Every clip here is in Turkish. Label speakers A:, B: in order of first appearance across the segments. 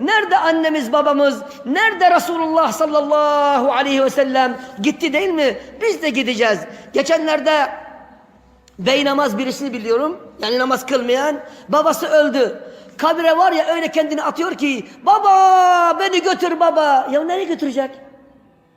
A: Nerede annemiz babamız? Nerede Resulullah sallallahu aleyhi ve sellem? Gitti değil mi? Biz de gideceğiz. Geçenlerde bey namaz birisini biliyorum. Yani namaz kılmayan. Babası öldü. Kabire var ya öyle kendini atıyor ki baba beni götür baba. Ya nereye götürecek?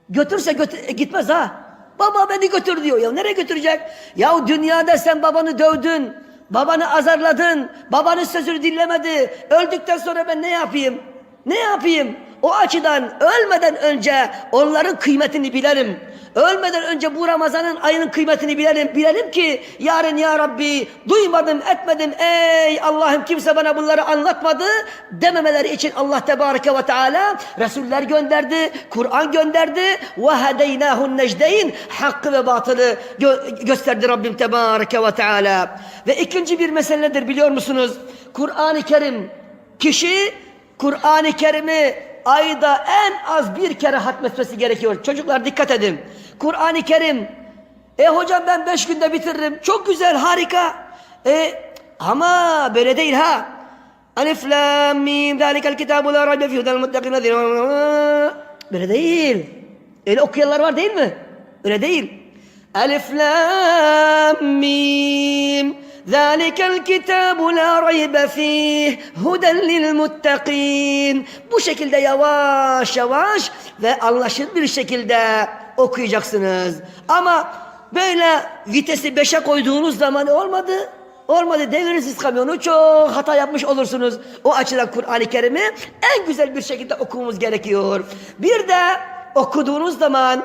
A: Götürse götür, e, gitmez ha. Baba beni götür diyor. Ya nereye götürecek? Ya dünyada sen babanı dövdün. Babanı azarladın. Babanın sözünü dinlemedi. Öldükten sonra ben ne yapayım? Ne yapayım? O açıdan ölmeden önce onların kıymetini bilelim. Ölmeden önce bu Ramazan'ın ayının kıymetini bilelim. Bilelim ki yarın ya Rabbi duymadım etmedim ey Allah'ım kimse bana bunları anlatmadı dememeleri için Allah Tebareke ve Teala Resuller gönderdi, Kur'an gönderdi ve hedeynâhun necdeyn hakkı ve batılı gö- gösterdi Rabbim Tebareke ve Teala. Ve ikinci bir meseledir biliyor musunuz? Kur'an-ı Kerim kişi Kur'an-ı Kerim'i ayda en az bir kere hatmetmesi gerekiyor. Çocuklar dikkat edin. Kur'an-ı Kerim e hocam ben beş günde bitiririm. Çok güzel harika. E ama böyle değil ha. Alif lam mim zalikel kitabu la raybe fihi hudel muttakin Böyle değil. Öyle okuyanlar var değil mi? Öyle değil. Alif lam mim ذلك الكتاب لا ريب فيه هدى للمتقين bu şekilde yavaş yavaş ve anlaşılır bir şekilde okuyacaksınız ama böyle vitesi beşe koyduğunuz zaman olmadı olmadı devirsiz kamyonu çok hata yapmış olursunuz o açıdan Kur'an-ı Kerim'i en güzel bir şekilde okumamız gerekiyor bir de okuduğunuz zaman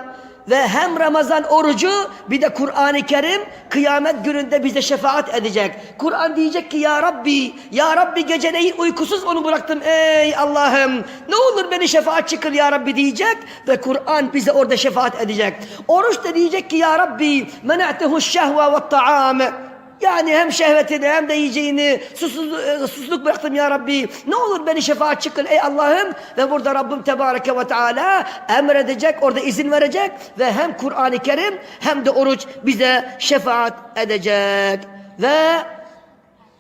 A: ve hem Ramazan orucu bir de Kur'an-ı Kerim kıyamet gününde bize şefaat edecek. Kur'an diyecek ki ya Rabbi, ya Rabbi geceleyin uykusuz onu bıraktım ey Allah'ım. Ne olur beni şefaat çıkır ya Rabbi diyecek ve Kur'an bize orada şefaat edecek. Oruç da diyecek ki ya Rabbi mena'tehu şehve ve ta'am. Yani hem şehvetini hem de yiyeceğini susuz, e, susuzluk bıraktım ya Rabbi. Ne olur beni şefaat çıkın ey Allah'ım. Ve burada Rabbim Tebareke ve Teala emredecek, orada izin verecek. Ve hem Kur'an-ı Kerim hem de oruç bize şefaat edecek. Ve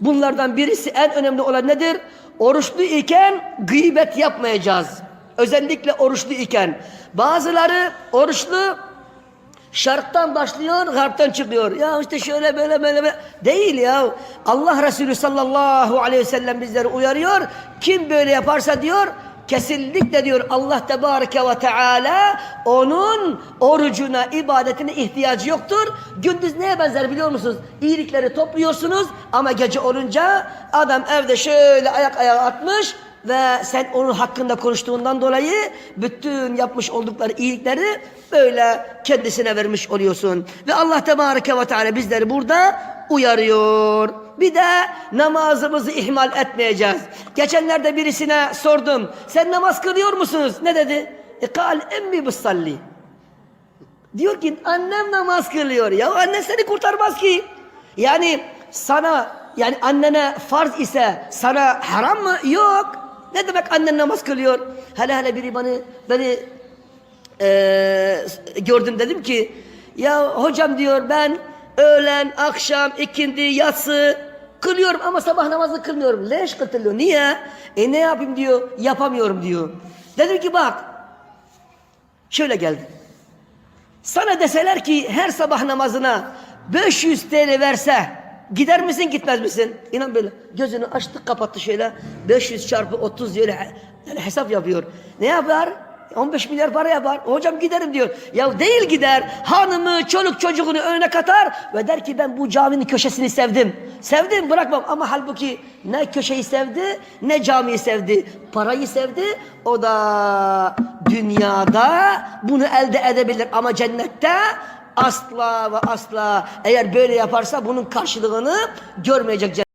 A: bunlardan birisi en önemli olan nedir? Oruçlu iken gıybet yapmayacağız. Özellikle oruçlu iken. Bazıları oruçlu Şarktan başlıyor, garptan çıkıyor. Ya işte şöyle böyle böyle, böyle. değil ya. Allah Resulü sallallahu aleyhi ve sellem bizleri uyarıyor. Kim böyle yaparsa diyor, kesinlikle diyor Allah tebareke ve teala onun orucuna, ibadetine ihtiyacı yoktur. Gündüz neye benzer biliyor musunuz? İyilikleri topluyorsunuz ama gece olunca adam evde şöyle ayak ayağa atmış ve sen onun hakkında konuştuğundan dolayı bütün yapmış oldukları iyilikleri böyle kendisine vermiş oluyorsun. Ve Allah Tebareke ve Teala bizleri burada uyarıyor. Bir de namazımızı ihmal etmeyeceğiz. Geçenlerde birisine sordum. Sen namaz kılıyor musunuz? Ne dedi? E kal emmi bisalli. Diyor ki annem namaz kılıyor. Ya annen seni kurtarmaz ki. Yani sana yani annene farz ise sana haram mı? Yok. Ne demek annen namaz kılıyor? Hele hele biri beni, beni eee, gördüm dedim ki ya hocam diyor ben öğlen, akşam, ikindi, yatsı kılıyorum ama sabah namazı kılmıyorum. Leş kılıyor. Niye? E ne yapayım diyor. Yapamıyorum diyor. Dedim ki bak şöyle geldi. Sana deseler ki her sabah namazına 500 TL verse gider misin gitmez misin? İnan böyle gözünü açtı kapattı şöyle 500 çarpı 30 diyor yani hesap yapıyor. Ne yapar? 15 milyar para yapar. Hocam giderim diyor. Ya değil gider. Hanımı, çoluk çocuğunu önüne katar ve der ki ben bu caminin köşesini sevdim. Sevdim bırakmam ama halbuki ne köşeyi sevdi ne camiyi sevdi. Parayı sevdi. O da dünyada bunu elde edebilir ama cennette asla ve asla eğer böyle yaparsa bunun karşılığını görmeyecek.